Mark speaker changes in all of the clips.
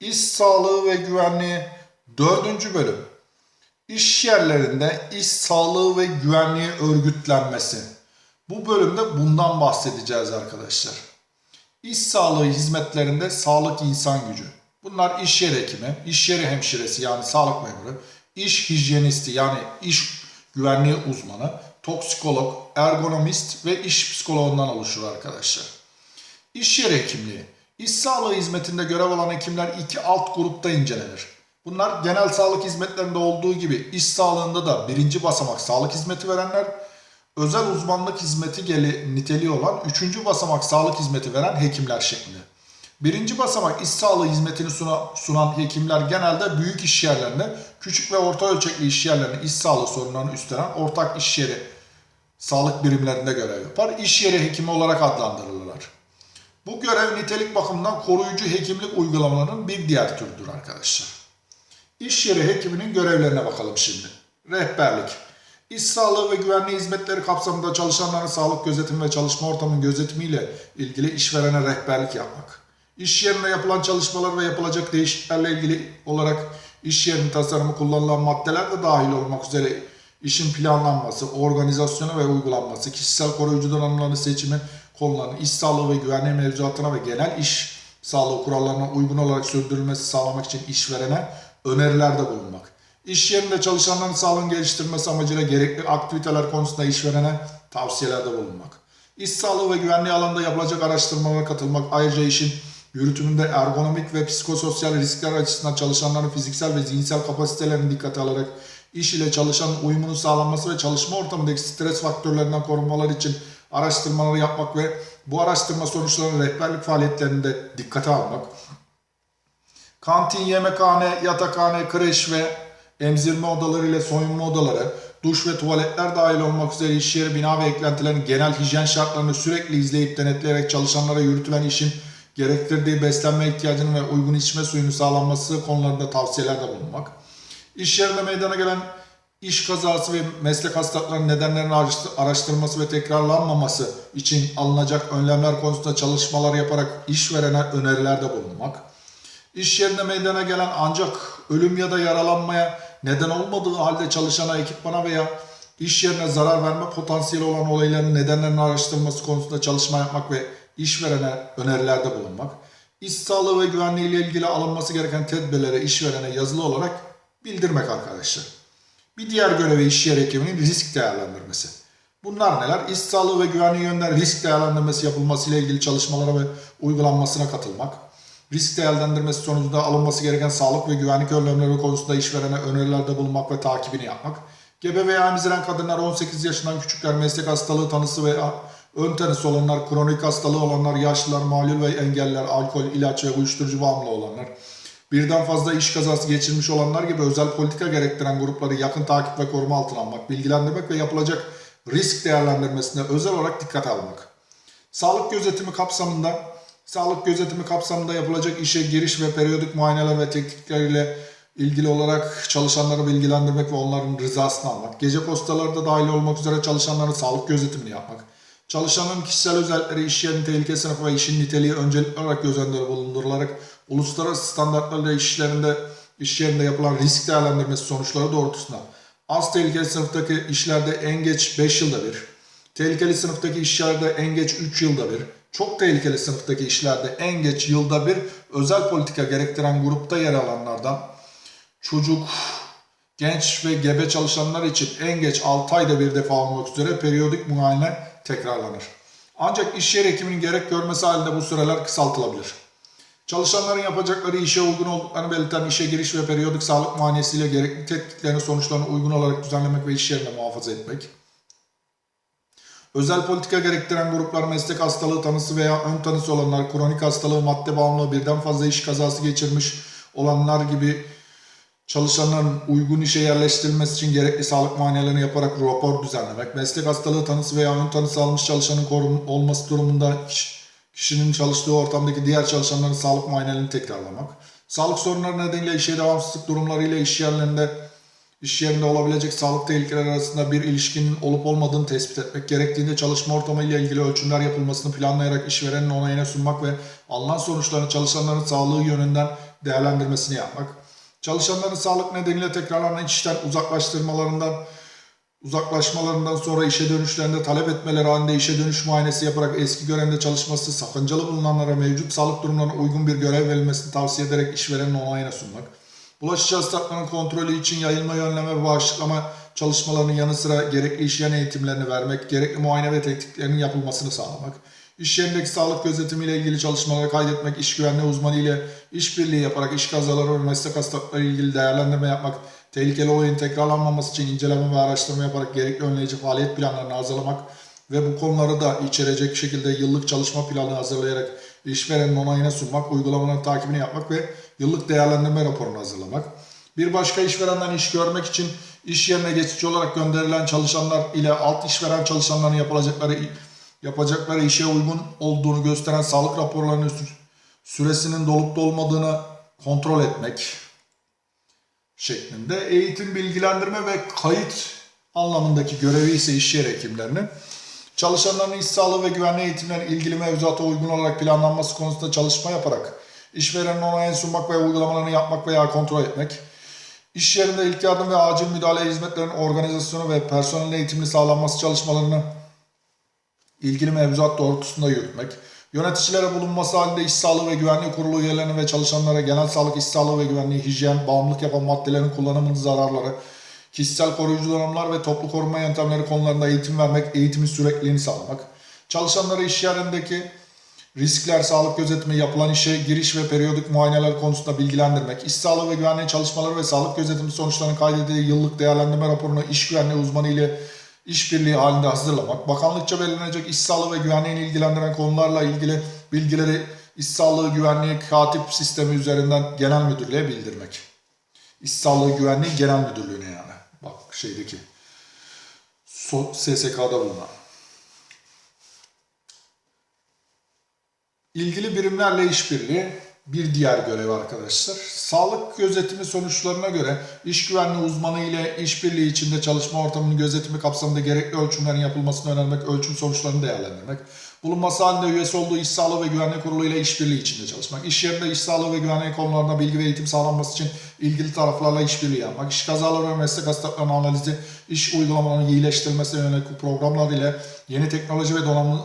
Speaker 1: İş sağlığı ve güvenliği 4. bölüm. İş yerlerinde iş sağlığı ve güvenliği örgütlenmesi. Bu bölümde bundan bahsedeceğiz arkadaşlar. İş sağlığı hizmetlerinde sağlık insan gücü. Bunlar iş yeri hekimi, iş yeri hemşiresi yani sağlık memuru, iş hijyenisti yani iş güvenliği uzmanı, toksikolog, ergonomist ve iş psikoloğundan oluşur arkadaşlar. İş yeri hekimliği. İş sağlığı hizmetinde görev alan hekimler iki alt grupta incelenir. Bunlar genel sağlık hizmetlerinde olduğu gibi iş sağlığında da birinci basamak sağlık hizmeti verenler, özel uzmanlık hizmeti geli, niteliği olan üçüncü basamak sağlık hizmeti veren hekimler şeklinde. Birinci basamak iş sağlığı hizmetini suna- sunan hekimler genelde büyük iş yerlerinde, küçük ve orta ölçekli iş yerlerinde iş sağlığı sorunlarını üstlenen ortak iş yeri sağlık birimlerinde görev yapar. İş yeri hekimi olarak adlandırılırlar. Bu görev nitelik bakımından koruyucu hekimlik uygulamalarının bir diğer türüdür arkadaşlar. İş yeri hekiminin görevlerine bakalım şimdi. Rehberlik. İş sağlığı ve güvenliği hizmetleri kapsamında çalışanların sağlık gözetimi ve çalışma ortamının gözetimiyle ilgili işverene rehberlik yapmak. İş yerinde yapılan çalışmalar ve yapılacak değişikliklerle ilgili olarak iş yerinin tasarımı kullanılan maddeler de dahil olmak üzere işin planlanması, organizasyonu ve uygulanması, kişisel koruyucu donanımların seçimi konularının iş sağlığı ve güvenliği mevzuatına ve genel iş sağlığı kurallarına uygun olarak sürdürülmesi sağlamak için işverene önerilerde bulunmak. İş yerinde çalışanların sağlığını geliştirmesi amacıyla gerekli aktiviteler konusunda işverene tavsiyelerde bulunmak. İş sağlığı ve güvenliği alanında yapılacak araştırmalara katılmak, ayrıca işin yürütümünde ergonomik ve psikososyal riskler açısından çalışanların fiziksel ve zihinsel kapasitelerini dikkate alarak iş ile çalışanın uyumunu sağlanması ve çalışma ortamındaki stres faktörlerinden korunmaları için araştırmaları yapmak ve bu araştırma sonuçlarını rehberlik faaliyetlerinde dikkate almak, kantin, yemekhane, yatakhane, kreş ve emzirme odaları ile soyunma odaları, duş ve tuvaletler dahil olmak üzere iş yeri, bina ve eklentilerin genel hijyen şartlarını sürekli izleyip denetleyerek çalışanlara yürütülen işin gerektirdiği beslenme ihtiyacının ve uygun içme suyunu sağlanması konularında tavsiyelerde bulunmak, iş yerinde meydana gelen iş kazası ve meslek hastalıklarının nedenlerinin araştır- araştırılması ve tekrarlanmaması için alınacak önlemler konusunda çalışmalar yaparak işverene önerilerde bulunmak, İş yerinde meydana gelen ancak ölüm ya da yaralanmaya neden olmadığı halde çalışana, ekipmana veya iş yerine zarar verme potansiyeli olan olayların nedenlerinin araştırılması konusunda çalışma yapmak ve işverene önerilerde bulunmak, iş sağlığı ve güvenliği ile ilgili alınması gereken tedbirlere işverene yazılı olarak bildirmek arkadaşlar. Bir diğer görevi iş yeri hekiminin risk değerlendirmesi. Bunlar neler? İş sağlığı ve güvenliği yönden risk değerlendirmesi yapılması ile ilgili çalışmalara ve uygulanmasına katılmak. Risk değerlendirmesi sonucunda alınması gereken sağlık ve güvenlik önlemleri konusunda işverene önerilerde bulunmak ve takibini yapmak. Gebe veya emziren kadınlar 18 yaşından küçükler, meslek hastalığı tanısı veya ön tanısı olanlar, kronik hastalığı olanlar, yaşlılar, malul ve engeller, alkol, ilaç ve uyuşturucu bağımlı olanlar, birden fazla iş kazası geçirmiş olanlar gibi özel politika gerektiren grupları yakın takip ve koruma altına almak, bilgilendirmek ve yapılacak risk değerlendirmesine özel olarak dikkate almak. Sağlık gözetimi kapsamında sağlık gözetimi kapsamında yapılacak işe giriş ve periyodik muayeneler ve teknikleriyle ilgili olarak çalışanları bilgilendirmek ve onların rızasını almak. Gece postaları da dahil olmak üzere çalışanların sağlık gözetimini yapmak. Çalışanın kişisel özellikleri, iş yerinin tehlike sınıfı ve işin niteliği öncelikli olarak göz bulundurularak uluslararası standartlarla işlerinde iş yerinde yapılan risk değerlendirmesi sonuçları doğrultusunda az tehlikeli sınıftaki işlerde en geç 5 yılda bir, tehlikeli sınıftaki işlerde en geç 3 yılda bir, çok tehlikeli sınıftaki işlerde en geç yılda bir özel politika gerektiren grupta yer alanlardan çocuk, genç ve gebe çalışanlar için en geç 6 ayda bir defa olmak üzere periyodik muayene tekrarlanır. Ancak iş yeri hekiminin gerek görmesi halinde bu süreler kısaltılabilir. Çalışanların yapacakları işe uygun olduklarını belirten işe giriş ve periyodik sağlık muayenesiyle gerekli tetkiklerin sonuçlarını uygun olarak düzenlemek ve iş yerinde muhafaza etmek. Özel politika gerektiren gruplar meslek hastalığı tanısı veya ön tanısı olanlar, kronik hastalığı, madde bağımlılığı, birden fazla iş kazası geçirmiş olanlar gibi çalışanların uygun işe yerleştirilmesi için gerekli sağlık muayenelerini yaparak rapor düzenlemek, meslek hastalığı tanısı veya ön tanısı almış çalışanın korun olması durumunda kişinin çalıştığı ortamdaki diğer çalışanların sağlık muayenelerini tekrarlamak, sağlık sorunları nedeniyle işe devamsızlık durumlarıyla iş yerlerinde iş yerinde olabilecek sağlık tehlikeleri arasında bir ilişkinin olup olmadığını tespit etmek, gerektiğinde çalışma ortamı ile ilgili ölçümler yapılmasını planlayarak işverenin onayına sunmak ve alınan sonuçların çalışanların sağlığı yönünden değerlendirmesini yapmak. Çalışanların sağlık nedeniyle tekrarlanan işten uzaklaştırmalarından uzaklaşmalarından sonra işe dönüşlerinde talep etmeleri halinde işe dönüş muayenesi yaparak eski görevde çalışması, sakıncalı bulunanlara mevcut sağlık durumlarına uygun bir görev verilmesini tavsiye ederek işverenin onayına sunmak. Bulaşıcı hastalıkların kontrolü için yayılma, önleme ve bağışıklama çalışmalarının yanı sıra gerekli iş yerine eğitimlerini vermek, gerekli muayene ve tetkiklerinin yapılmasını sağlamak, iş yerindeki sağlık gözetimi ile ilgili çalışmaları kaydetmek, iş güvenliği uzmanı ile işbirliği yaparak iş kazaları ve meslek hastalıkları ilgili değerlendirme yapmak, tehlikeli olayın tekrarlanmaması için inceleme ve araştırma yaparak gerekli önleyici faaliyet planlarını hazırlamak ve bu konuları da içerecek şekilde yıllık çalışma planı hazırlayarak işverenin onayına sunmak, uygulamaların takibini yapmak ve yıllık değerlendirme raporunu hazırlamak. Bir başka işverenden iş görmek için iş yerine geçici olarak gönderilen çalışanlar ile alt işveren çalışanların yapılacakları yapacakları işe uygun olduğunu gösteren sağlık raporlarının sü- süresinin dolup dolmadığını kontrol etmek şeklinde. Eğitim, bilgilendirme ve kayıt anlamındaki görevi ise iş yeri hekimlerinin çalışanların iş sağlığı ve güvenliği eğitimlerine ilgili mevzuata uygun olarak planlanması konusunda çalışma yaparak işverenin onayını sunmak ve uygulamalarını yapmak veya kontrol etmek, iş yerinde ilk yardım ve acil müdahale hizmetlerinin organizasyonu ve personel eğitimini sağlanması çalışmalarını ilgili mevzuat doğrultusunda yürütmek, yöneticilere bulunması halinde iş sağlığı ve güvenliği kurulu üyelerine ve çalışanlara genel sağlık, iş sağlığı ve güvenliği, hijyen, bağımlılık yapan maddelerin kullanımının zararları, kişisel koruyucu donanımlar ve toplu korunma yöntemleri konularında eğitim vermek, eğitimin sürekliliğini sağlamak, çalışanları iş yerindeki riskler, sağlık gözetimi, yapılan işe giriş ve periyodik muayeneler konusunda bilgilendirmek, iş sağlığı ve güvenliği çalışmaları ve sağlık gözetimi sonuçlarının kaydedildiği yıllık değerlendirme raporunu iş güvenliği uzmanı ile işbirliği halinde hazırlamak, bakanlıkça belirlenecek iş sağlığı ve güvenliğini ilgilendiren konularla ilgili bilgileri iş sağlığı güvenliği katip sistemi üzerinden genel müdürlüğe bildirmek. İş sağlığı güvenliği genel müdürlüğüne yani. Bak şeydeki So- SSK'da bulunan. İlgili birimlerle işbirliği bir diğer görev arkadaşlar. Sağlık gözetimi sonuçlarına göre iş güvenliği uzmanı ile işbirliği içinde çalışma ortamının gözetimi kapsamında gerekli ölçümlerin yapılmasını önermek, ölçüm sonuçlarını değerlendirmek, bulunması halinde üyesi olduğu iş sağlığı ve güvenlik kurulu ile işbirliği içinde çalışmak, iş yerinde iş sağlığı ve güvenlik konularında bilgi ve eğitim sağlanması için ilgili taraflarla işbirliği yapmak, iş kazaları ve meslek hastalıklarının analizi, iş uygulamalarının iyileştirilmesine yönelik programlar ile yeni teknoloji ve donanımlı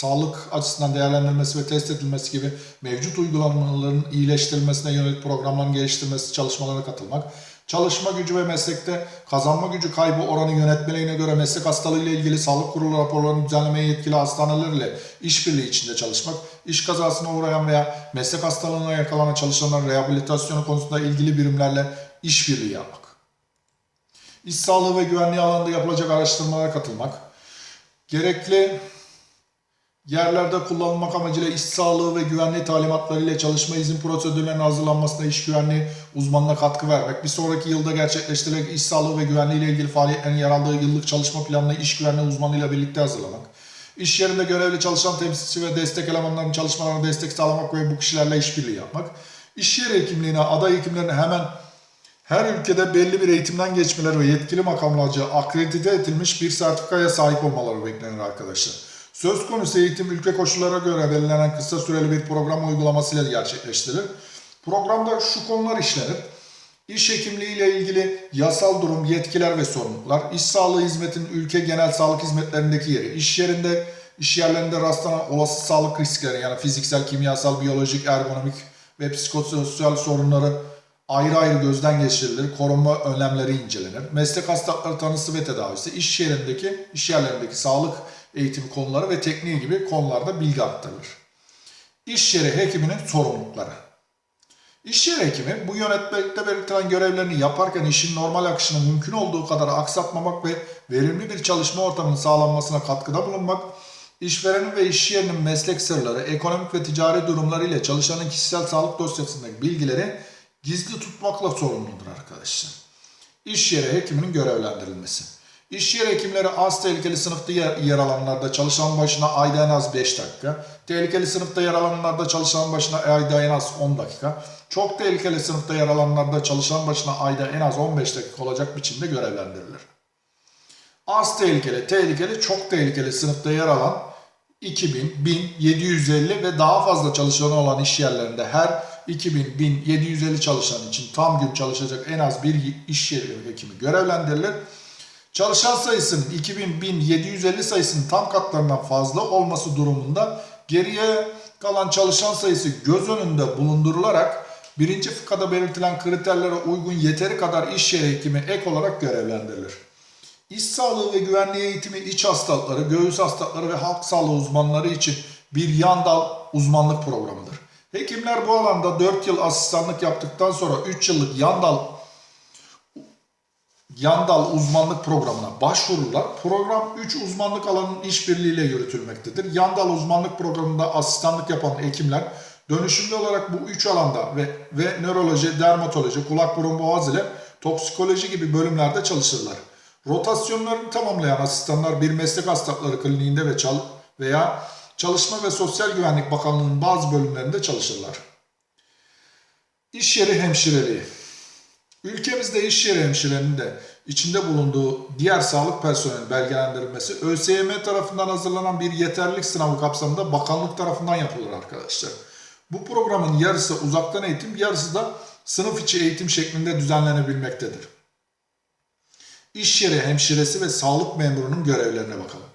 Speaker 1: sağlık açısından değerlendirilmesi ve test edilmesi gibi mevcut uygulamaların iyileştirilmesine yönelik programların geliştirilmesi çalışmalarına katılmak, çalışma gücü ve meslekte kazanma gücü kaybı oranı yönetmeliğine göre meslek hastalığı ile ilgili sağlık kurulu raporlarını düzenlemeye yetkili hastanelerle işbirliği içinde çalışmak, iş kazasına uğrayan veya meslek hastalığına yakalanan çalışanların rehabilitasyonu konusunda ilgili birimlerle işbirliği yapmak. İş sağlığı ve güvenliği alanında yapılacak araştırmalara katılmak, gerekli yerlerde kullanılmak amacıyla iş sağlığı ve güvenliği talimatları ile çalışma izin prosedürlerinin hazırlanmasına iş güvenliği uzmanına katkı vermek, bir sonraki yılda gerçekleştirilecek iş sağlığı ve güvenliği ile ilgili faaliyetlerin yer aldığı yıllık çalışma planını iş güvenliği uzmanıyla birlikte hazırlamak, iş yerinde görevli çalışan temsilci ve destek elemanlarının çalışmalarına destek sağlamak ve bu kişilerle işbirliği yapmak, iş yeri hekimliğine aday hekimlerini hemen her ülkede belli bir eğitimden geçmeleri ve yetkili makamlarca akredite edilmiş bir sertifikaya sahip olmaları beklenir arkadaşlar. Söz konusu eğitim ülke koşullara göre belirlenen kısa süreli bir program uygulamasıyla gerçekleştirilir. Programda şu konular işlenir. İş hekimliği ile ilgili yasal durum, yetkiler ve sorumluluklar, iş sağlığı hizmetinin ülke genel sağlık hizmetlerindeki yeri, iş yerinde, iş yerlerinde rastlanan olası sağlık riskleri yani fiziksel, kimyasal, biyolojik, ergonomik ve psikososyal sorunları ayrı ayrı gözden geçirilir, korunma önlemleri incelenir. Meslek hastalıkları tanısı ve tedavisi, iş yerindeki, iş yerlerindeki sağlık eğitimi konuları ve tekniği gibi konularda bilgi aktarılır. İş yeri hekiminin sorumlulukları. İş yeri hekimi bu yönetmelikte belirtilen görevlerini yaparken işin normal akışını mümkün olduğu kadar aksatmamak ve verimli bir çalışma ortamının sağlanmasına katkıda bulunmak, işverenin ve iş yerinin meslek sırları, ekonomik ve ticari durumları ile çalışanın kişisel sağlık dosyasındaki bilgileri gizli tutmakla sorumludur arkadaşlar. İş yeri hekiminin görevlendirilmesi. İş yeri hekimleri az tehlikeli sınıfta yer, alanlarda çalışan başına ayda en az 5 dakika, tehlikeli sınıfta yer alanlarda çalışan başına ayda en az 10 dakika, çok tehlikeli sınıfta yer alanlarda çalışan başına ayda en az 15 dakika olacak biçimde görevlendirilir. Az tehlikeli, tehlikeli, çok tehlikeli sınıfta yer alan 2000, 1000, 750 ve daha fazla çalışanı olan iş yerlerinde her 2000, 1000, 750 çalışan için tam gün çalışacak en az bir iş yeri hekimi görevlendirilir. Çalışan sayısının 2000, 1000, 750 sayısının tam katlarından fazla olması durumunda geriye kalan çalışan sayısı göz önünde bulundurularak birinci fıkrada belirtilen kriterlere uygun yeteri kadar iş yeri hekimi ek olarak görevlendirilir. İş sağlığı ve güvenliği eğitimi iç hastalıkları, göğüs hastalıkları ve halk sağlığı uzmanları için bir yan dal uzmanlık programıdır. Hekimler bu alanda 4 yıl asistanlık yaptıktan sonra 3 yıllık yan dal yan dal uzmanlık programına başvururlar. Program 3 uzmanlık alanının işbirliğiyle yürütülmektedir. Yan dal uzmanlık programında asistanlık yapan hekimler dönüşümlü olarak bu 3 alanda ve, ve nöroloji, dermatoloji, kulak burun boğaz ile toksikoloji gibi bölümlerde çalışırlar. Rotasyonlarını tamamlayan asistanlar bir meslek hastalıkları kliniğinde ve çal veya Çalışma ve Sosyal Güvenlik Bakanlığı'nın bazı bölümlerinde çalışırlar. İş yeri hemşireliği. Ülkemizde iş yeri hemşirenin de içinde bulunduğu diğer sağlık personeli belgelendirilmesi ÖSYM tarafından hazırlanan bir yeterlilik sınavı kapsamında bakanlık tarafından yapılır arkadaşlar. Bu programın yarısı uzaktan eğitim, yarısı da sınıf içi eğitim şeklinde düzenlenebilmektedir. İş yeri hemşiresi ve sağlık memurunun görevlerine bakalım.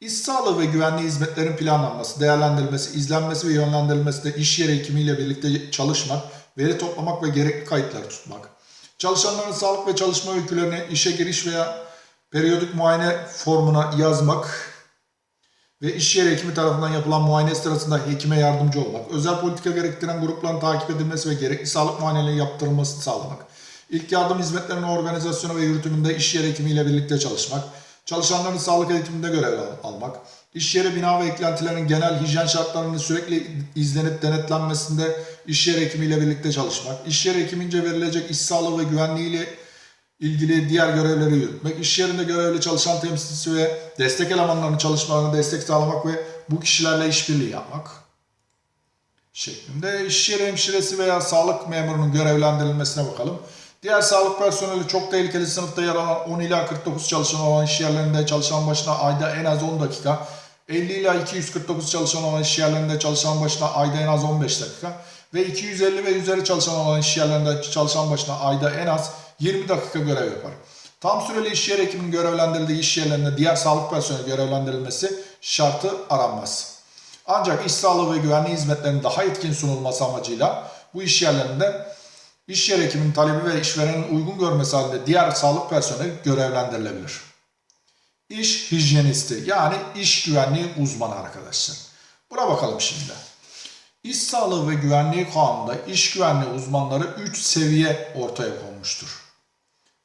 Speaker 1: İş sağlığı ve güvenliği hizmetlerin planlanması, değerlendirilmesi, izlenmesi ve yönlendirilmesi de iş yeri hekimiyle birlikte çalışmak, veri toplamak ve gerekli kayıtları tutmak. Çalışanların sağlık ve çalışma öykülerini işe giriş veya periyodik muayene formuna yazmak ve iş yeri hekimi tarafından yapılan muayene sırasında hekime yardımcı olmak, özel politika gerektiren grupların takip edilmesi ve gerekli sağlık muayeneleri yaptırılmasını sağlamak, ilk yardım hizmetlerinin organizasyonu ve yürütümünde iş yeri hekimiyle birlikte çalışmak, çalışanların sağlık eğitiminde görev al- almak, iş yeri bina ve eklentilerin genel hijyen şartlarının sürekli izlenip denetlenmesinde iş yeri hekimiyle birlikte çalışmak, iş yeri hekimince verilecek iş sağlığı ve güvenliğiyle ilgili diğer görevleri yürütmek, iş yerinde görevli çalışan temsilcisi ve destek elemanlarının çalışmalarına destek sağlamak ve bu kişilerle işbirliği yapmak şeklinde iş yeri hemşiresi veya sağlık memurunun görevlendirilmesine bakalım. Diğer sağlık personeli çok tehlikeli sınıfta yer alan 10 ila 49 çalışan olan iş yerlerinde çalışan başına ayda en az 10 dakika, 50 ila 249 çalışan olan iş yerlerinde çalışan başına ayda en az 15 dakika ve 250 ve üzeri çalışan olan iş yerlerinde çalışan başına ayda en az 20 dakika görev yapar. Tam süreli iş yer hekiminin görevlendirildiği iş yerlerinde diğer sağlık personeli görevlendirilmesi şartı aranmaz. Ancak iş sağlığı ve güvenliği hizmetlerinin daha etkin sunulması amacıyla bu iş yerlerinde iş yer hekiminin talebi ve işverenin uygun görmesi halinde diğer sağlık personeli görevlendirilebilir. İş hijyenisti yani iş güvenliği uzmanı arkadaşlar. Buna bakalım şimdi. İş sağlığı ve güvenliği kanununda iş güvenliği uzmanları 3 seviye ortaya konmuştur.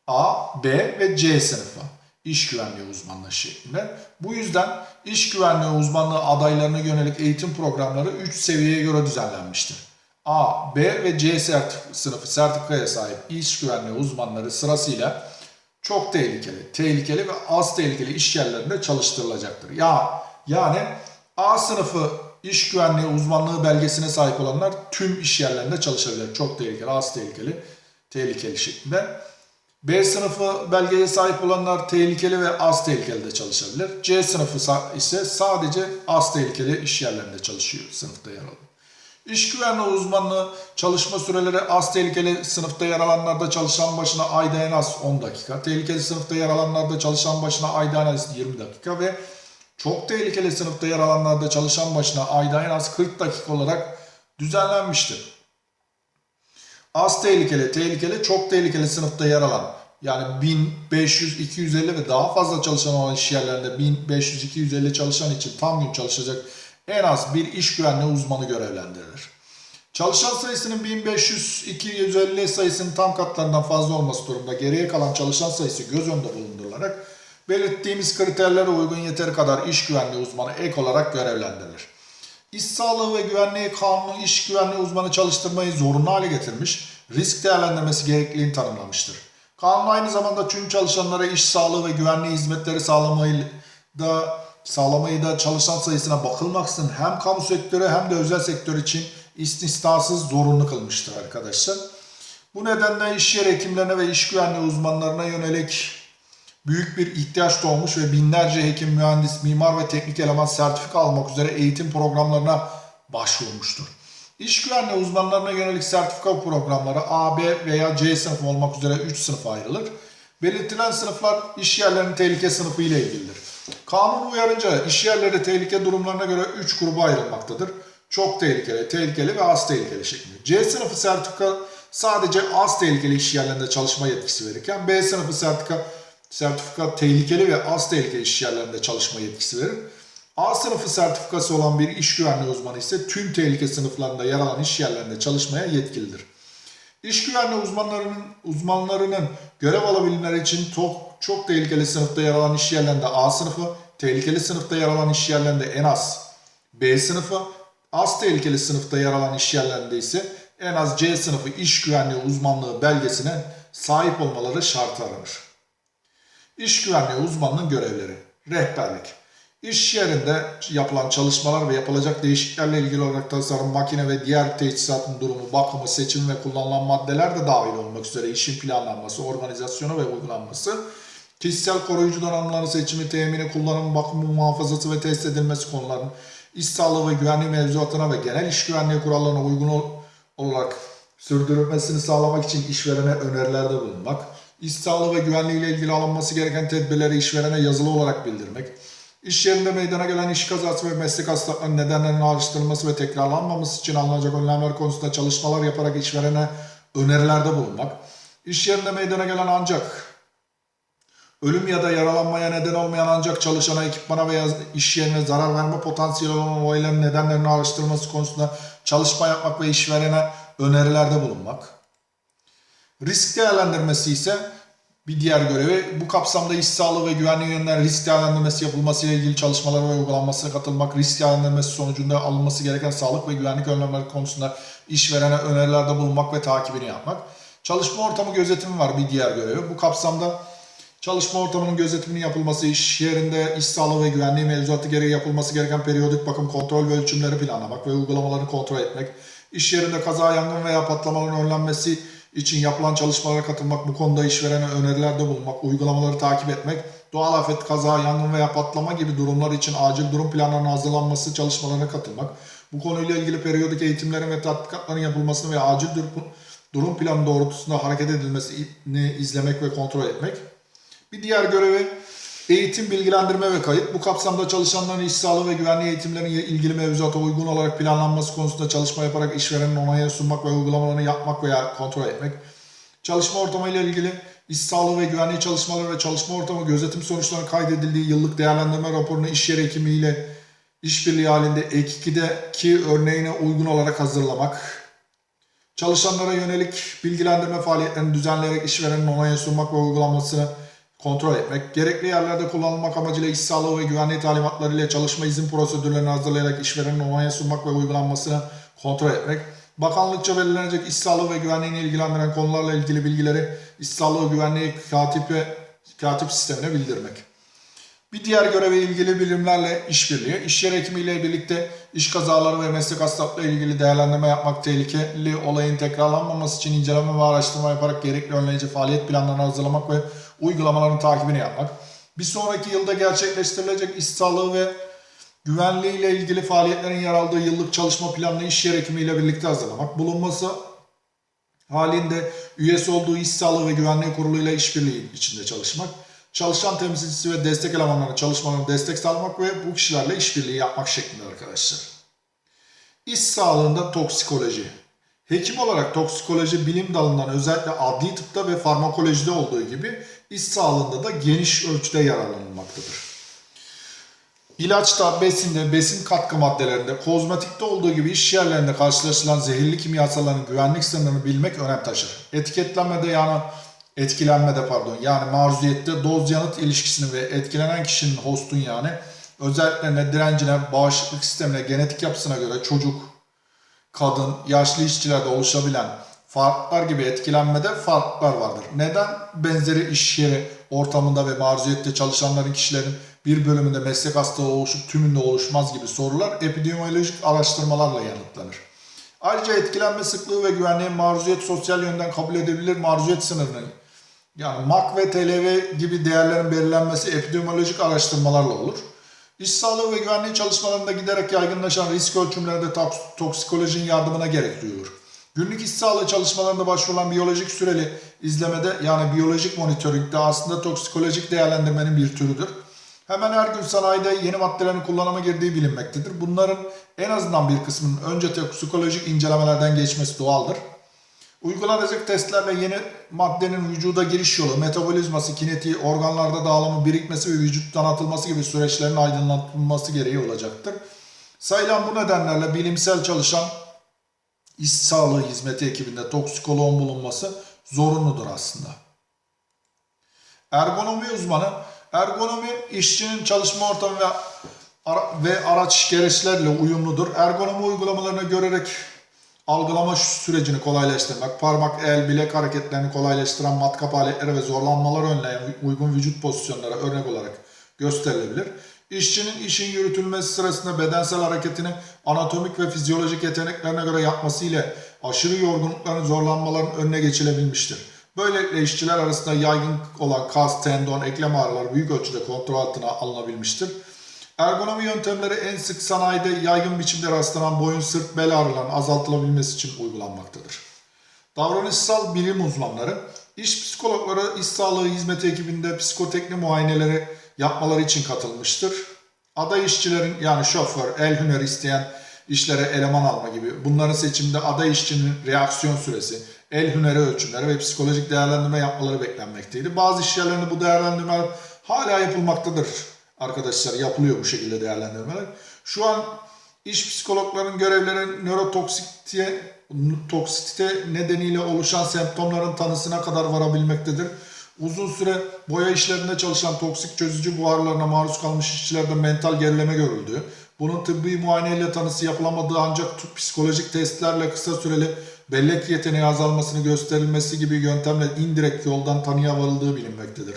Speaker 1: A, B ve C sınıfı iş güvenliği uzmanlığı şeklinde. Bu yüzden iş güvenliği uzmanlığı adaylarına yönelik eğitim programları 3 seviyeye göre düzenlenmiştir. A, B ve C sertif- sınıfı sertifikaya sahip iş güvenliği uzmanları sırasıyla çok tehlikeli, tehlikeli ve az tehlikeli iş yerlerinde çalıştırılacaktır. Ya yani A sınıfı iş güvenliği uzmanlığı belgesine sahip olanlar tüm iş yerlerinde çalışabilir. Çok tehlikeli, az tehlikeli, tehlikeli şeklinde. B sınıfı belgeye sahip olanlar tehlikeli ve az tehlikeli de çalışabilir. C sınıfı ise sadece az tehlikeli iş yerlerinde çalışıyor sınıfta yer alıyor. İş güvenliği uzmanlığı çalışma süreleri az tehlikeli sınıfta yer alanlarda çalışan başına ayda en az 10 dakika, tehlikeli sınıfta yer alanlarda çalışan başına ayda en az 20 dakika ve çok tehlikeli sınıfta yer alanlarda çalışan başına ayda en az 40 dakika olarak düzenlenmiştir. Az tehlikeli, tehlikeli, çok tehlikeli sınıfta yer alan yani 1500, 250 ve daha fazla çalışan olan iş yerlerinde 1500, 250 çalışan için tam gün çalışacak en az bir iş güvenliği uzmanı görevlendirilir. Çalışan sayısının 1500, 250 sayısının tam katlarından fazla olması durumunda geriye kalan çalışan sayısı göz önünde bulundurularak belirttiğimiz kriterlere uygun yeteri kadar iş güvenliği uzmanı ek olarak görevlendirilir. İş sağlığı ve güvenliği kanunu iş güvenliği uzmanı çalıştırmayı zorunlu hale getirmiş, risk değerlendirmesi gerekliliğini tanımlamıştır. Kanun aynı zamanda tüm çalışanlara iş sağlığı ve güvenliği hizmetleri sağlamayı da sağlamayı da çalışan sayısına bakılmaksızın hem kamu sektörü hem de özel sektör için istisnasız zorunlu kılmıştır arkadaşlar. Bu nedenle iş yer hekimlerine ve iş güvenliği uzmanlarına yönelik büyük bir ihtiyaç doğmuş ve binlerce hekim, mühendis, mimar ve teknik eleman sertifika almak üzere eğitim programlarına başvurmuştur. İş güvenliği uzmanlarına yönelik sertifika programları A, B veya C sınıfı olmak üzere 3 sınıfa ayrılır. Belirtilen sınıflar iş yerlerinin tehlike sınıfı ile ilgilidir. Kanun uyarınca iş yerleri tehlike durumlarına göre 3 gruba ayrılmaktadır. Çok tehlikeli, tehlikeli ve az tehlikeli şeklinde. C sınıfı sertifika sadece az tehlikeli iş yerlerinde çalışma yetkisi verirken B sınıfı sertifika, sertifika tehlikeli ve az tehlikeli iş yerlerinde çalışma yetkisi verir. A sınıfı sertifikası olan bir iş güvenliği uzmanı ise tüm tehlike sınıflarında yer alan iş yerlerinde çalışmaya yetkilidir. İş güvenliği uzmanlarının uzmanlarının görev alabilmeleri için çok, çok tehlikeli sınıfta yer alan iş yerlerinde A sınıfı, tehlikeli sınıfta yer alan iş yerlerinde en az B sınıfı, az tehlikeli sınıfta yer alan iş yerlerinde ise en az C sınıfı iş güvenliği uzmanlığı belgesine sahip olmaları şartı aranır. İş güvenliği uzmanının görevleri. Rehberlik. İş yerinde yapılan çalışmalar ve yapılacak değişikliklerle ilgili olarak tasarım, makine ve diğer teçhizatın durumu, bakımı, seçimi ve kullanılan maddeler de dahil olmak üzere işin planlanması, organizasyonu ve uygulanması, kişisel koruyucu donanımların seçimi, temini, kullanımı, bakımı, muhafazası ve test edilmesi konularının iş sağlığı ve güvenliği mevzuatına ve genel iş güvenliği kurallarına uygun ol- olarak sürdürülmesini sağlamak için işverene önerilerde bulunmak, iş sağlığı ve güvenliği ile ilgili alınması gereken tedbirleri işverene yazılı olarak bildirmek, iş yerinde meydana gelen iş kazası ve meslek hastalıklarının nedenlerinin araştırılması ve tekrarlanmaması için alınacak önlemler konusunda çalışmalar yaparak işverene önerilerde bulunmak, iş yerinde meydana gelen ancak ölüm ya da yaralanmaya neden olmayan ancak çalışana, ekipmana veya iş yerine zarar verme potansiyeli olan olayların nedenlerini araştırılması konusunda çalışma yapmak ve işverene önerilerde bulunmak. Risk değerlendirmesi ise bir diğer görevi bu kapsamda iş sağlığı ve güvenliği yönünden risk değerlendirmesi yapılması ile ilgili çalışmalara ve uygulanmasına katılmak, risk değerlendirmesi sonucunda alınması gereken sağlık ve güvenlik önlemleri konusunda işverene önerilerde bulunmak ve takibini yapmak. Çalışma ortamı gözetimi var bir diğer görevi. Bu kapsamda çalışma ortamının gözetiminin yapılması, iş yerinde iş sağlığı ve güvenliği mevzuatı gereği yapılması gereken periyodik bakım kontrol ve ölçümleri planlamak ve uygulamalarını kontrol etmek, iş yerinde kaza, yangın veya patlamaların önlenmesi için yapılan çalışmalara katılmak, bu konuda işverene önerilerde bulunmak, uygulamaları takip etmek, doğal afet, kaza, yangın veya patlama gibi durumlar için acil durum planlarının hazırlanması çalışmalarına katılmak, bu konuyla ilgili periyodik eğitimlerin ve tatbikatların yapılmasını ve acil durum, planı doğrultusunda hareket edilmesini izlemek ve kontrol etmek. Bir diğer görevi eğitim, bilgilendirme ve kayıt. Bu kapsamda çalışanların iş sağlığı ve güvenliği eğitimlerinin ilgili mevzuata uygun olarak planlanması konusunda çalışma yaparak işverenin onayını sunmak ve uygulamalarını yapmak veya kontrol etmek. Çalışma ortamı ile ilgili iş sağlığı ve güvenliği çalışmaları ve çalışma ortamı gözetim sonuçlarının kaydedildiği yıllık değerlendirme raporunu iş yeri hekimiyle işbirliği halinde ek 2'deki örneğine uygun olarak hazırlamak. Çalışanlara yönelik bilgilendirme faaliyetlerini düzenleyerek işverenin onayını sunmak ve uygulamasını kontrol etmek, gerekli yerlerde kullanılmak amacıyla iş sağlığı ve güvenliği talimatları ile çalışma izin prosedürlerini hazırlayarak işverenin onayını sunmak ve uygulanmasını kontrol etmek, bakanlıkça belirlenecek iş sağlığı ve güvenliğini ilgilendiren konularla ilgili bilgileri iş sağlığı ve güvenliği katip ve katip sistemine bildirmek. Bir diğer görevi ilgili bilimlerle işbirliği, iş yer hekimiyle birlikte iş kazaları ve meslek hastalıkla ilgili değerlendirme yapmak, tehlikeli olayın tekrarlanmaması için inceleme ve araştırma yaparak gerekli önleyici faaliyet planlarını hazırlamak ve uygulamaların takibini yapmak. Bir sonraki yılda gerçekleştirilecek iş sağlığı ve güvenliği ile ilgili faaliyetlerin yer aldığı yıllık çalışma planını iş yer hekimiyle birlikte hazırlamak. Bulunması halinde üyesi olduğu iş sağlığı ve güvenliği kuruluyla işbirliği içinde çalışmak. Çalışan temsilcisi ve destek elemanlarının çalışmalarına destek sağlamak ve bu kişilerle işbirliği yapmak şeklinde arkadaşlar. İş sağlığında toksikoloji. Hekim olarak toksikoloji bilim dalından özellikle adli tıpta ve farmakolojide olduğu gibi iş sağlığında da geniş ölçüde yararlanılmaktadır. İlaçta, besinde, besin katkı maddelerinde, kozmetikte olduğu gibi iş yerlerinde karşılaşılan zehirli kimyasalların güvenlik sınırını bilmek önem taşır. Etiketlenmede yani etkilenmede pardon yani maruziyette doz yanıt ilişkisini ve etkilenen kişinin hostun yani özelliklerine, direncine, bağışıklık sistemine, genetik yapısına göre çocuk, kadın, yaşlı işçilerde oluşabilen farklar gibi etkilenmede farklar vardır. Neden benzeri iş yeri ortamında ve maruziyette çalışanların kişilerin bir bölümünde meslek hastalığı oluşup tümünde oluşmaz gibi sorular epidemiolojik araştırmalarla yanıtlanır. Ayrıca etkilenme sıklığı ve güvenliğin maruziyet sosyal yönden kabul edilebilir maruziyet sınırının yani MAK ve TLV gibi değerlerin belirlenmesi epidemiolojik araştırmalarla olur. İş sağlığı ve güvenliği çalışmalarında giderek yaygınlaşan risk ölçümlerinde toks- toksikolojinin yardımına gerek duyulur. Günlük iş sağlığı çalışmalarında başvurulan biyolojik süreli izlemede yani biyolojik monitörlükte aslında toksikolojik değerlendirmenin bir türüdür. Hemen her gün sanayide yeni maddelerin kullanıma girdiği bilinmektedir. Bunların en azından bir kısmının önce toksikolojik incelemelerden geçmesi doğaldır. Uygulanacak testlerle yeni maddenin vücuda giriş yolu, metabolizması, kinetiği, organlarda dağılımı, birikmesi ve vücuttan atılması gibi süreçlerin aydınlatılması gereği olacaktır. Sayılan bu nedenlerle bilimsel çalışan iş sağlığı hizmeti ekibinde toksikoloğun bulunması zorunludur aslında. Ergonomi uzmanı, ergonomi işçinin çalışma ortamı ve, ara- ve araç gereçlerle uyumludur. Ergonomi uygulamalarını görerek algılama sürecini kolaylaştırmak, parmak, el, bilek hareketlerini kolaylaştıran matkap aletleri ve zorlanmaları önleyen uygun vücut pozisyonlara örnek olarak gösterilebilir. İşçinin işin yürütülmesi sırasında bedensel hareketini anatomik ve fizyolojik yeteneklerine göre yapması ile aşırı yorgunlukların zorlanmaların önüne geçilebilmiştir. Böylelikle işçiler arasında yaygın olan kas, tendon, eklem ağrıları büyük ölçüde kontrol altına alınabilmiştir. Ergonomi yöntemleri en sık sanayide yaygın biçimde rastlanan boyun, sırt, bel ağrılarının azaltılabilmesi için uygulanmaktadır. Davranışsal bilim uzmanları, iş psikologları iş sağlığı hizmeti ekibinde psikoteknik muayeneleri yapmaları için katılmıştır. Aday işçilerin yani şoför, el hüneri isteyen işlere eleman alma gibi bunların seçiminde aday işçinin reaksiyon süresi, el hüneri ölçümleri ve psikolojik değerlendirme yapmaları beklenmekteydi. Bazı iş yerlerinde bu değerlendirmeler hala yapılmaktadır arkadaşlar. Yapılıyor bu şekilde değerlendirmeler. Şu an iş psikologların görevleri nörotoksite toksite nedeniyle oluşan semptomların tanısına kadar varabilmektedir. Uzun süre boya işlerinde çalışan toksik çözücü buharlarına maruz kalmış işçilerde mental gerileme görüldü. Bunun tıbbi muayeneyle tanısı yapılamadığı ancak psikolojik testlerle kısa süreli bellek yeteneği azalmasını gösterilmesi gibi yöntemle indirekt yoldan tanıya varıldığı bilinmektedir.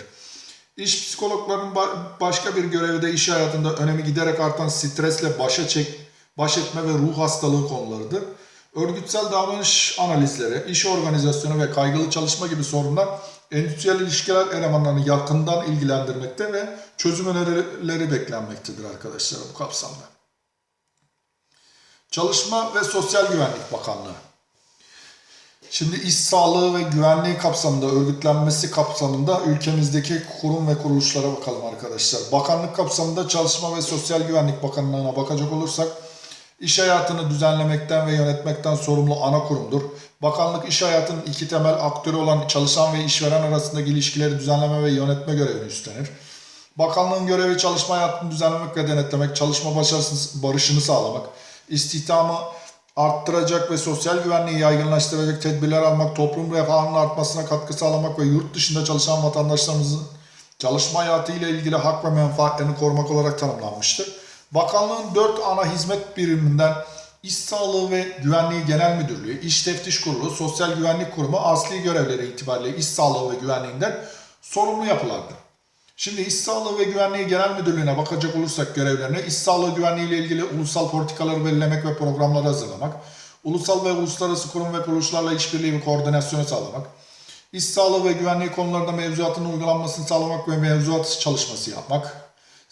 Speaker 1: İş psikologlarının ba- başka bir görevi de iş hayatında önemi giderek artan stresle başa çek, baş etme ve ruh hastalığı konularıdır. Örgütsel davranış analizleri, iş organizasyonu ve kaygılı çalışma gibi sorunlar endüstriyel ilişkiler elemanlarını yakından ilgilendirmekte ve çözüm önerileri beklenmektedir arkadaşlar bu kapsamda. Çalışma ve Sosyal Güvenlik Bakanlığı Şimdi iş sağlığı ve güvenliği kapsamında, örgütlenmesi kapsamında ülkemizdeki kurum ve kuruluşlara bakalım arkadaşlar. Bakanlık kapsamında Çalışma ve Sosyal Güvenlik Bakanlığı'na bakacak olursak, iş hayatını düzenlemekten ve yönetmekten sorumlu ana kurumdur. Bakanlık iş hayatının iki temel aktörü olan çalışan ve işveren arasındaki ilişkileri düzenleme ve yönetme görevini üstlenir. Bakanlığın görevi çalışma hayatını düzenlemek ve denetlemek, çalışma başarısını, barışını sağlamak, istihdamı arttıracak ve sosyal güvenliği yaygınlaştıracak tedbirler almak, toplum refahının artmasına katkı sağlamak ve yurt dışında çalışan vatandaşlarımızın çalışma hayatı ile ilgili hak ve menfaatlerini korumak olarak tanımlanmıştır. Bakanlığın dört ana hizmet biriminden İş Sağlığı ve Güvenliği Genel Müdürlüğü, İş Teftiş Kurulu, Sosyal Güvenlik Kurumu asli görevleri itibariyle iş sağlığı ve güvenliğinden sorumlu yapılardır. Şimdi İş Sağlığı ve Güvenliği Genel Müdürlüğü'ne bakacak olursak görevlerine iş sağlığı güvenliği ile ilgili ulusal politikaları belirlemek ve programları hazırlamak, ulusal ve uluslararası kurum ve kuruluşlarla işbirliği ve koordinasyonu sağlamak, iş sağlığı ve güvenliği konularında mevzuatın uygulanmasını sağlamak ve mevzuat çalışması yapmak,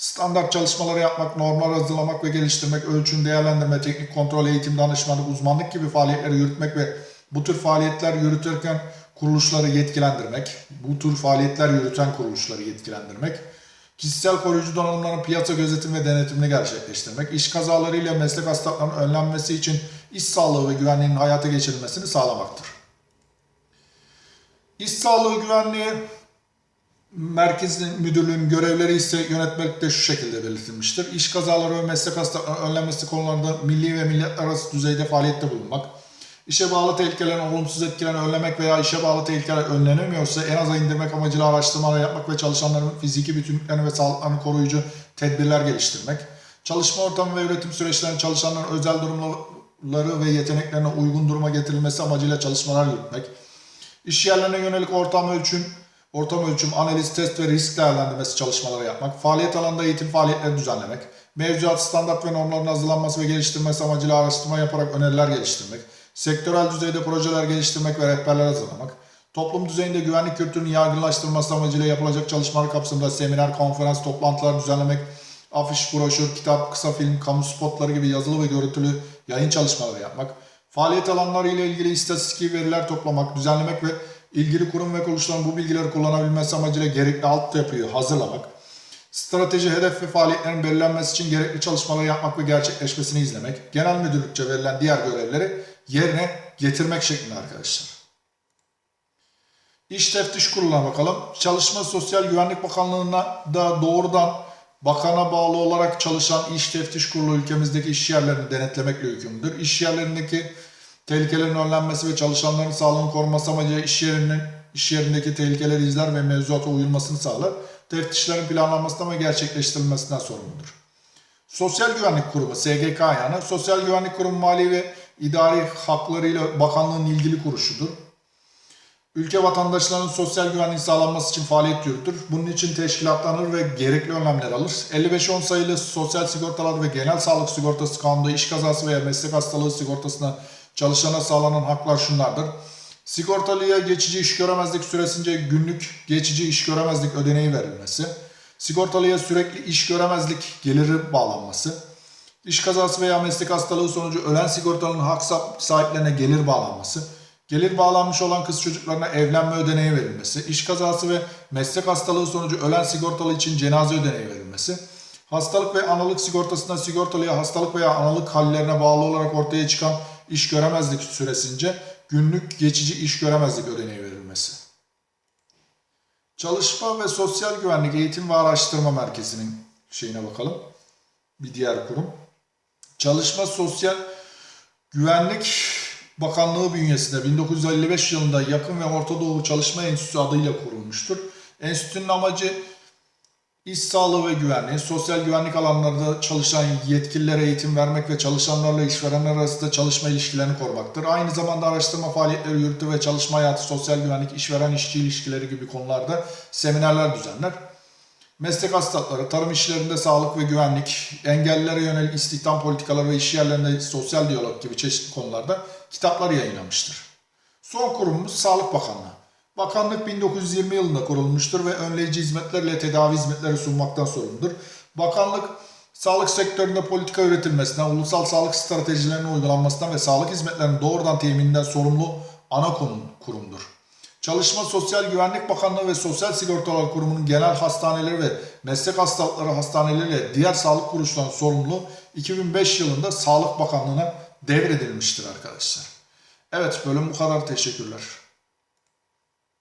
Speaker 1: standart çalışmaları yapmak, normlar hazırlamak ve geliştirmek, ölçüm, değerlendirme, teknik kontrol, eğitim, danışmanlık, uzmanlık gibi faaliyetleri yürütmek ve bu tür faaliyetler yürütürken kuruluşları yetkilendirmek, bu tür faaliyetler yürüten kuruluşları yetkilendirmek, kişisel koruyucu donanımların piyasa gözetim ve denetimini gerçekleştirmek, iş kazalarıyla meslek hastalıklarının önlenmesi için iş sağlığı ve güvenliğinin hayata geçirilmesini sağlamaktır. İş sağlığı güvenliği Merkez Müdürlüğü'nün görevleri ise yönetmelikte şu şekilde belirtilmiştir. İş kazaları ve meslek hastalıklarının önlenmesi konularında milli ve arası düzeyde faaliyette bulunmak, işe bağlı tehlikelerin olumsuz etkilerini önlemek veya işe bağlı tehlikeler önlenemiyorsa en aza indirmek amacıyla araştırmalar yapmak ve çalışanların fiziki bütünlüklerini ve sağlıklarını koruyucu tedbirler geliştirmek, çalışma ortamı ve üretim süreçlerinin çalışanların özel durumları ve yeteneklerine uygun duruma getirilmesi amacıyla çalışmalar yürütmek, iş yerlerine yönelik ortam ölçüm, ortam ölçüm, analiz, test ve risk değerlendirmesi çalışmaları yapmak, faaliyet alanında eğitim faaliyetleri düzenlemek, mevzuat standart ve normların hazırlanması ve geliştirilmesi amacıyla araştırma yaparak öneriler geliştirmek, sektörel düzeyde projeler geliştirmek ve rehberler hazırlamak, toplum düzeyinde güvenlik kültürünün yaygınlaştırılması amacıyla yapılacak çalışmalar kapsamında seminer, konferans, toplantılar düzenlemek, afiş, broşür, kitap, kısa film, kamu spotları gibi yazılı ve görüntülü yayın çalışmaları yapmak, faaliyet alanları ile ilgili istatistik veriler toplamak, düzenlemek ve ilgili kurum ve kuruluşların bu bilgileri kullanabilmesi amacıyla gerekli altyapıyı hazırlamak, strateji, hedef ve faaliyetlerin belirlenmesi için gerekli çalışmaları yapmak ve gerçekleşmesini izlemek, genel müdürlükçe verilen diğer görevleri yerine getirmek şeklinde arkadaşlar. İş Teftiş Kurulu'na bakalım. Çalışma Sosyal Güvenlik Bakanlığı'na da doğrudan bakana bağlı olarak çalışan İş Teftiş Kurulu ülkemizdeki iş yerlerini denetlemekle yükümlüdür. İş yerlerindeki tehlikelerin önlenmesi ve çalışanların sağlığını koruması amacıyla iş yerinin iş yerindeki tehlikeleri izler ve mevzuata uyulmasını sağlar. Teftişlerin planlanmasından ve gerçekleştirilmesinden sorumludur. Sosyal Güvenlik Kurumu SGK yani Sosyal Güvenlik Kurumu mali ve idari haklarıyla bakanlığın ilgili kuruşudur. Ülke vatandaşlarının sosyal güvenliği sağlanması için faaliyet yürütür. Bunun için teşkilatlanır ve gerekli önlemler alır. 55-10 sayılı sosyal sigortalar ve genel sağlık sigortası kanunda iş kazası veya meslek hastalığı sigortasına çalışana sağlanan haklar şunlardır. Sigortalıya geçici iş göremezlik süresince günlük geçici iş göremezlik ödeneği verilmesi. Sigortalıya sürekli iş göremezlik geliri bağlanması. İş kazası veya meslek hastalığı sonucu ölen sigortalının hak sahiplerine gelir bağlanması. Gelir bağlanmış olan kız çocuklarına evlenme ödeneği verilmesi, iş kazası ve meslek hastalığı sonucu ölen sigortalı için cenaze ödeneği verilmesi, hastalık ve analık sigortasında sigortalıya hastalık veya analık hallerine bağlı olarak ortaya çıkan iş göremezlik süresince günlük geçici iş göremezlik ödeneği verilmesi. Çalışma ve Sosyal Güvenlik Eğitim ve Araştırma Merkezi'nin şeyine bakalım. Bir diğer kurum. Çalışma Sosyal Güvenlik Bakanlığı bünyesinde 1955 yılında Yakın ve Orta Doğu Çalışma Enstitüsü adıyla kurulmuştur. Enstitünün amacı iş sağlığı ve güvenliği, sosyal güvenlik alanlarında çalışan yetkililere eğitim vermek ve çalışanlarla işverenler arasında çalışma ilişkilerini korumaktır. Aynı zamanda araştırma faaliyetleri yürütür ve çalışma hayatı, sosyal güvenlik, işveren işçi ilişkileri gibi konularda seminerler düzenler. Meslek hastalıkları, tarım işlerinde sağlık ve güvenlik, engellilere yönelik istihdam politikaları ve iş yerlerinde sosyal diyalog gibi çeşitli konularda kitaplar yayınlamıştır. Son kurumumuz Sağlık Bakanlığı. Bakanlık 1920 yılında kurulmuştur ve önleyici hizmetlerle tedavi hizmetleri sunmaktan sorumludur. Bakanlık sağlık sektöründe politika üretilmesinden, ulusal sağlık stratejilerinin uygulanmasından ve sağlık hizmetlerinin doğrudan temininden sorumlu ana kurumdur. Çalışma Sosyal Güvenlik Bakanlığı ve Sosyal Sigortalar Kurumu'nun genel hastaneleri ve meslek hastalıkları hastaneleriyle diğer sağlık kuruluşlarının sorumluluğu 2005 yılında Sağlık Bakanlığı'na devredilmiştir arkadaşlar. Evet bölüm bu kadar. Teşekkürler.